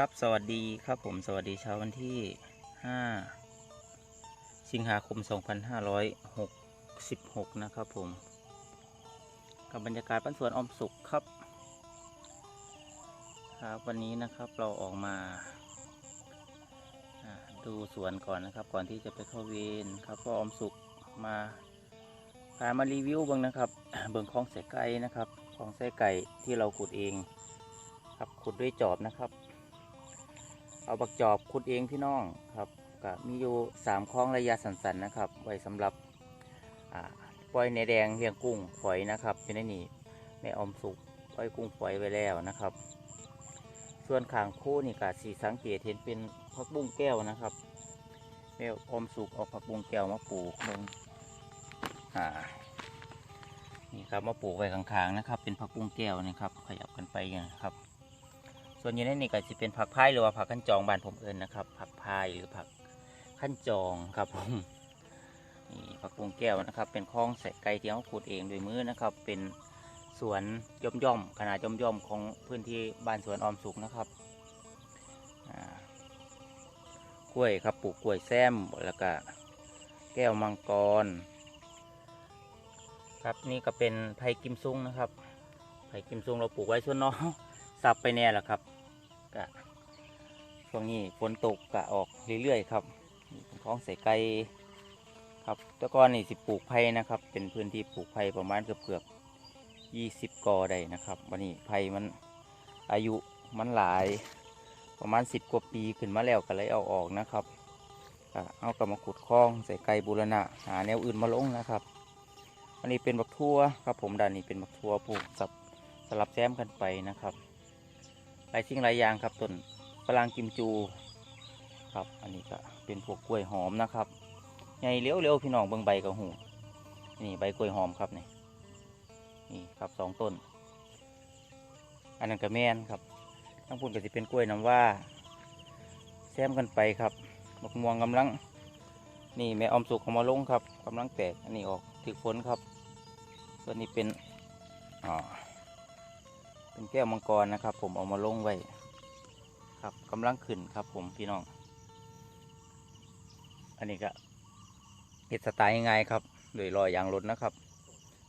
ครับสวัสดีครับผมสวัสดีเช้าวันที่ 5 สิงหาคม 2566 นะครับผม กับบรรยากาศบ้านสวนอมสุขครับ ครับวันนี้นะครับเราออกมาดูสวนก่อนนะครับก่อนที่จะไปเข้าเวรครับก็อมสุขมาพามารีวิวบ้างนะครับ เบิ่งคลองเสไก่นะครับคลองเสไก่ที่เราขุดเอง ครับขุดด้วยจอบนะครับ เอาบักจอบขุดเองพี่น้องครับก็มีอยู่สามคลองระยะสันๆนะครับ ไว้สำหรับปล่อยในแดงเลี้ยงกุ้งฝอยนะครับอยู่ในนี่แม่ออมสุกปล่อยกุ้งฝอยไว้แล้วนะครับ ส่วนขางคู่นี่ก็สีสังเกตเห็นเป็นผักบุ้งแก้วนะครับแม่ออมสุกเอาผักบุ้งแก้วมาปลูกลงอ่านี่ครับมาปลูกไว้ข้างๆนะครับ เป็นผักบุ้งแก้วนะครับ ขยับกันไปอย่างนะครับ ส่วนอยู่ในนี่ก็จะเป็นผักพายหรือว่าผักขั้นจองบ้านผมเอิญนะครับ ผักพายหรือผักขั้นจองครับผมนี่ผักบุ้งแก้วนะครับ เป็นคลองใส่ไก่ที่เขาขุดเองด้วยมือนะครับ เป็นสวนย่อมย่อมขนาดย่อมย่อมของพื้นที่บ้านสวนออมสุขนะครับอ่ากล้วยครับปลูกกล้วยแซมแล้วก็แก้วมังกร ครับนี่ก็เป็นไผ่กิมซุงนะครับไผ่กิมซุงเราปลูกไว้ส่วนน้องสับไปแน่แหละครับ กะช่วงนี้ฝนตกกะออกเรื่อยๆครับคลองใส่ไก่ครับต่ก่อนนี่สิปลูกไผ่นะครับ เป็นพื้นที่ปลูกไผ่ประมาณเกือบเกือบยี่สิบกอได้นะครับ วันนี้ไผ่มันอายุมันหลายประมาณสิบกว่าปีขึ้นมาแล้วก็เลยเอาออกนะครับเอากลับมาขุดคลองใส่ไก่บูรณะหาแนวอื่นมาลงนะครับ อันนี้เป็นบักทั่วครับผมด้านนี้เป็นบักทั่วปลูกสับสลับแซมกันไปนะครับ ลายสิ่งหลายอย่างครับต้นฝรั่งกิมจูครับอันนี้ก็เป็นพวกกล้วยหอมนะครับใหญ่เลี้ยวเร็วๆพี่น้องเบิ่งใบกับหูนี่ใบกล้วยหอมครับนี่นี่ครับสองต้น อันนั้นก็แมนครับทั้งพุ่นก็จะเป็นกล้วยน้ำว่าแซมกันไปครับบักม่วงกำลัง นี่แม่ออมสุกเขามาลงครับกำลังแตกอันนี้ออกถึกฝนครับส่วนนี้เป็นอ่า เป็นแก้วมังกรนะครับ ผมเอามาลงไว้ครับกำลังขึ้นครับผมพี่น้อง อันนี้ก็เห็ดสไตล์ง่ายๆครับ โดยรอยยางรถนะครับ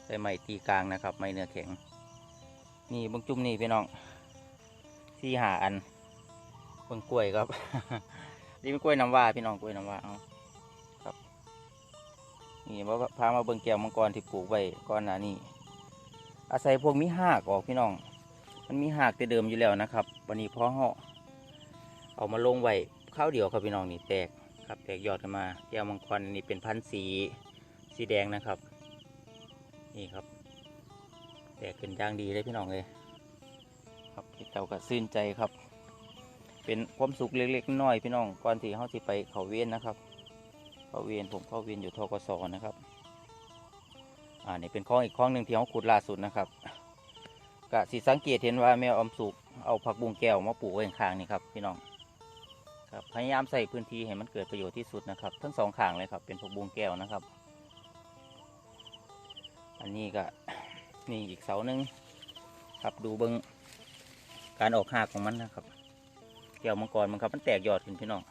ใส่ไม้ตีกลางนะครับ ไม้เนื้อแข็ง นี่บางจุ่มนี่พี่น้องสี่หาอันเบิ่งกล้วยครับ นี่เป็นกล้วยน้ำว้าพี่น้องกล้วยน้ำว้าเอาครับนี่ว่าพามาเบิ่งแก้วมังกรที่ปลูกไว้ก่อนหน้านี้ อาศัยพวกมีหากออกพี่น้อง มันมีหากแต่เดิมอยู่แล้วนะครับ วันนี้พอเหาะเอามาลงไว้ข้าวเดียวครับพี่น้องนี่แตกครับแตกยอดขึ้นมาแก้วมังกรนี่เป็นพันธุ์สีสีแดงนะครับ นี่ครับ แตกขึ้นย่างดีเลยพี่น้องเลยครับเจ้าก็ซื่นใจครับ เป็นความสุขเล็กๆน้อยพี่น้องก่อนที่เขาสิไปเขาเวียนนะครับ เขาเวียนผมเขาเวียนอยู่ทกศนะครับ อ่านี่เป็นคลองอีกคลองหนึ่งที่เขาขุดล่าสุดนะครับ กะสิสังเกตเห็นว่าแม่ออมสุกเอาผักบุ้งแก้วมาปลูกไว้ข้างนี่ครับพี่น้องครับพยายามใส่พื้นที่ให้มันเกิดประโยชน์ที่สุดนะครับ ทั้งสองข้างเลยครับ เป็นผักบุ้งแก้วนะครับ อันนี้ก็นี่อีกเสาหนึ่งครับดูเบิงการออกหากของมันนะครับ แก้วมังกรมันครับมันแตกยอดขึ้นพี่น้อง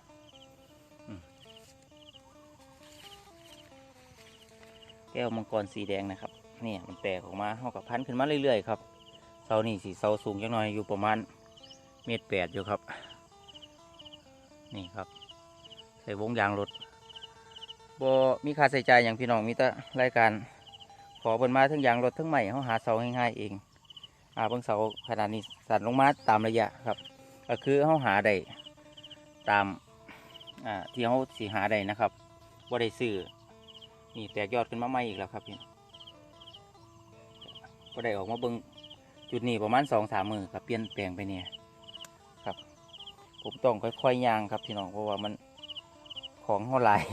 แก้วมังกรสีแดงนะครับ เนี่ยมันแตกออกมาเขากับพันขึ้นมาเรื่อยๆครับ เสานี่สีเสาสูงจังหน่อยอยู่ประมาณเมตรแปดอยู่ครับ นี่ครับ ใส่วงยางรถบมีค่าใส่ใจายอย่างพี่น้องมีแต่รายการ ขอเปินมาทั้งยางรถทั้งใหม่เขาหาเสาง่ายๆเองอ่าเบิ่งเสาขนาดนี้สั่นลงมาตามระยะครับ ก็คือเขาหาได้ตามอ่าที่เขาสีหาได้นะครับว่าได้ซื้อนี่แตกยอดขึ้นมาใหม่อีกแล้วครับพี่ก็ได้ออกมาเบิ้ง จุดนี้ประมาณสองสามมือครับเปลี่ยนแปลงไปเนี่ยครับ ผมต้องค่อยๆย่างครับพี่น้องเพราะว่ามันของเขาหลาย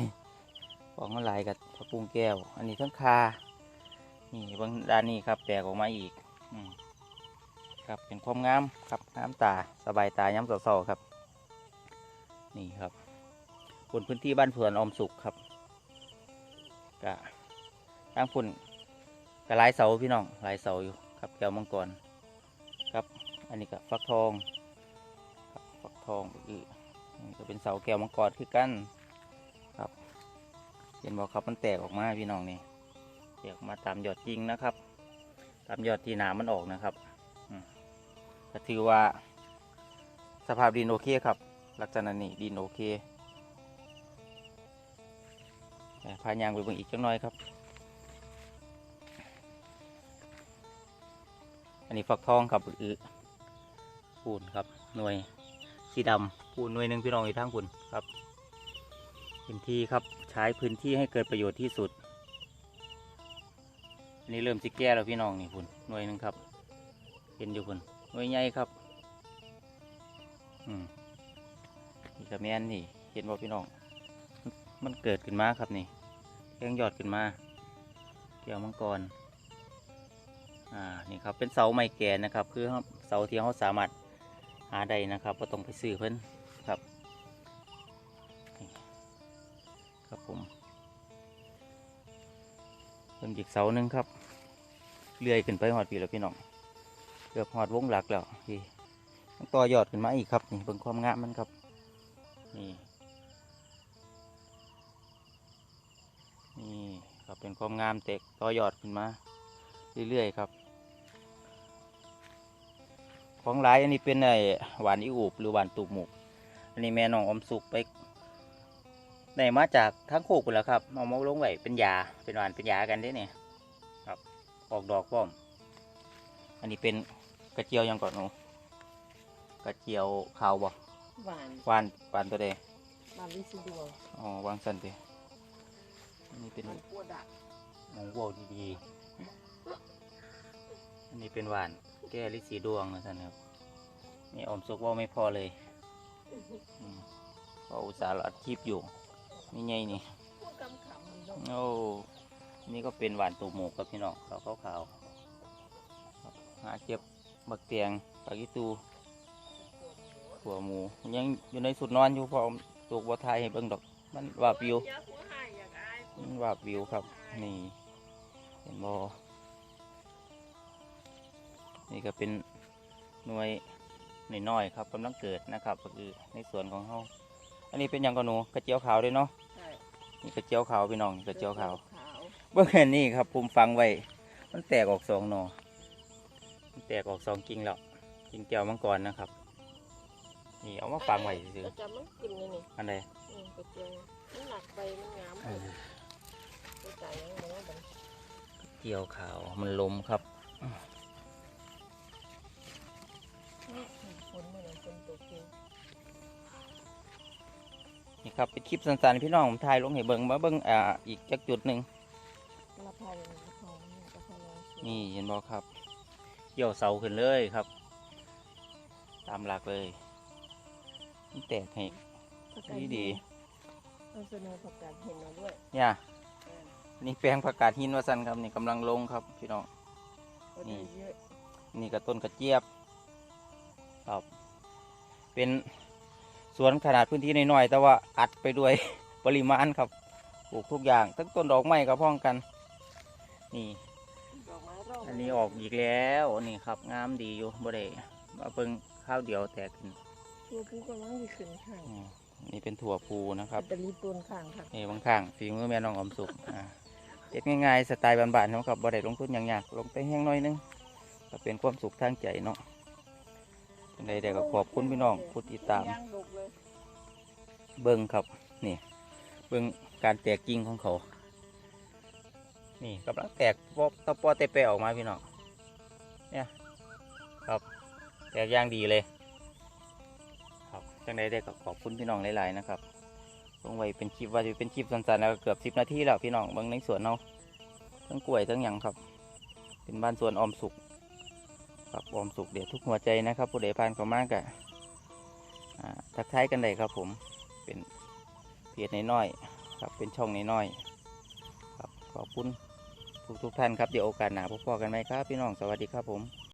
ของเขาหลายกับพระปุงแก้ว อันนี้ทั้งคานี่บางด้านนี้ครับแตกออกมาอีกอครับเป็นความงามครับน้ำตาสบายตาย้ำเศร้าๆครับ นี่ครับบนพื้นที่บ้านเผื่อนอมสุขครับกะตั้งฝุ่นก็หลายเสาพี่น้องหลายเสาอยู่ ครับแก้วมังกรครับ อันนี้ก็ฟักทองครับฟักทองอือนี่ก็เป็นเสาแก้วมังกรคือกันครับ เห็นบอกครับมันแตกออกมาพี่น้องนี่แตกออกมาตามยอดจริงนะครับ ตามยอดที่หนามันออกนะครับก็ถือว่าสภาพดินโอเคครับ ลักษณะนี้ดินโอเคพายางไปเบิ่งอีกจังน้อยครับ อันนี้ฟักทองครับปูนครับหน่วยสีดำปูนหน่วยหนึ่งพี่น้องอีกทั้งคุณครับพื้นที่ครับใช้พื้นที่ให้เกิดประโยชน์ที่สุดอันนี้เริ่มสิแก้แล้วพี่น้องนี่คุณหน่วยหนึ่งครับเห็นอยู่คุณหน่วยใหญ่ครับอืมนี่กระแมนนี่เห็นบ่พี่น้อง มันเกิดขึ้นมาครับนี่แทงยอดขึ้นมาเกี่ยวมังกร อ่านี่ครับเป็นเสาไม้แกนนะครับ คือเสาที่เขาสามารถหาได้นะครับก็ต้องไปซื้อเพิ่นครับครับผมเพิ่มอีกเสาหนึ่งครับเลื่อยขึ้นไปหอดปีแล้วพี่น้องเกือบหอดวงหลักแล้วพี่ต้องต่อยอดขึ้นมาอีกครับนี่เบิ่งความงามมันครับนี่นี่ครับเป็นความงามเตกต่อยอดขึ้นมา เรื่อยๆครับ ของหลายอันนี้เป็นไอหวานอีอูบหรือหวานตูบหมูกอันนี้แม่น้องอมสุกไปได้มาจากทั้งโคกไปแล้วครับเอามาลงไว้เป็นยาเป็นหวานเป็นยากันได้เนี่ยครับออกดอกพร้อม อันนี้เป็นกระเจียวยังก่อนหนูกระเจียวขาวบ่หวานหวานหวานตัวใดหวานลิซิดวงอ๋อวางสันไปอันนี้เป็นหวานกัวดักหมูโวดีๆ อันนี้เป็นหวาน แก้ลิสีดวงนะท่านครับ นี่อมสุกว่าไม่พอเลยอืมเพราะอุตส่าห์อัดคลิปอยู่ นี่ไงนี่พวกกำขำมันดอกโอ้ นี่ก็เป็นหวานตูหมูกับพี่น้องขาวขาวๆครับหาเก็บบักเตียงปากิตูหัวหมู ยังอยู่ในสุดนอนอยู่เพอตูกบัวไทยให้เบิ่งดอก มันวาบวิว อยากหัวหายอยากอายมันวาบวิวครับ นี่ เห็นบอ นี่ก็เป็นหน่วยน้อยๆครับกำลังเกิดนะครับ ก็คือในส่วนของเขาอันนี้เป็นหยังกับหนูกระเจียวขาวด้วยเนาะใช่นี่กระเจียวขาวพี่น้องนี่กระเจียวขาวขาวเบื้องอันนี้ครับผมฟังไว้ มันแตกออกสองหนอมันแตกออกสองกิ่งแล้วกิ่งแก้วมังกรนะครับ นี่เอามาฟังไว้ซื่อประจำมันกินเลยนี่ๆอันใดอืมกระเจียวมันหนักไปมันงามเออไปจ่ายยังไงนะบัดเจียวขาวมันลมครับ นี่ครับเป็นคลิปสั้นๆพี่น้องผมถ่ายลงให้เบิ่งมาเบิ่งอ่าอีกจักจุดหนึ่งกระเพราอย่างนี้ทองนี่กระเพราอย่างสวยนี่เห็นบ่ครับเกี่ยวเสาขึ้นเลยครับ ตามหลักเลยมันแตกให้ผักกาดีดีเอาเสนอผักกาดเห็นมาด้วยๆเนี่ยเออนี่แปลงผักกาดหินวาสันครับนี่กำลังลงครับพี่น้อง ก็นี่ได้เยอะนี่ก็ต้นกระเจี๊ยบครับ เป็น สวนขนาดพื้นที่น้อยๆแต่ว่าอัดไปด้วยปริมาณครับปลูกทุกอย่างทั้งต้นดอกไม้ก็พ้องกัน นี่ดอกไม้ร่องอันนี้ออกอีกแล้วนี่ครับงามดีอยู่บ่ได้มาเพิ่งข้าวเดียวแตกขึ้นตัวผู้กำลังมีขึ้นข้างอืมนี่เป็นถั่วพูนะครับแบตเตอรี่ต้นข้างค่ะนี่บางข้างฝีมือแม่น้องอมสุกอ่าเฮ็ดง่ายๆสไตล์บ้านๆเนาะครับบ่ได้ลงทุนอย่างยากลงไปแห้งหน้อยนึงก็เป็นความสุขทางใจเนาะ จังใดๆก็ขอบคุณพี่น้องผู้ติดตาม เบิ้งครับนี่ เบิ้งการแตกกิ่งของเขา นี่กำลังแตกปอตะปอเตะเปะออกมาพี่น้องเนี่ยครับแตกย่างดีเลยครับจังใดได้ก็ขอบคุณพี่น้องหลายๆนะครับลงไว้เป็นคลิปว่าจะเป็นคลิปสั้นๆแล้วเกือบสิบนาทีแล้วพี่น้องเบิ้งในสวนเราทั้งกล้วยทั้งหยังครับ เป็นบ้านสวนออมสุก ครับออมสุขเดี๋ยวทุกหัวใจนะครับ ผู้ใดผ่านเข้ามากะทักทายกันได้ครับผมเป็นเพจน้อยๆครับเป็นช่องน้อยๆครับขอบคุณทุกทุกๆท่านครับเดี๋ยวโอกาสหนาพบกันไหมครับ พี่น้องสวัสดีครับผม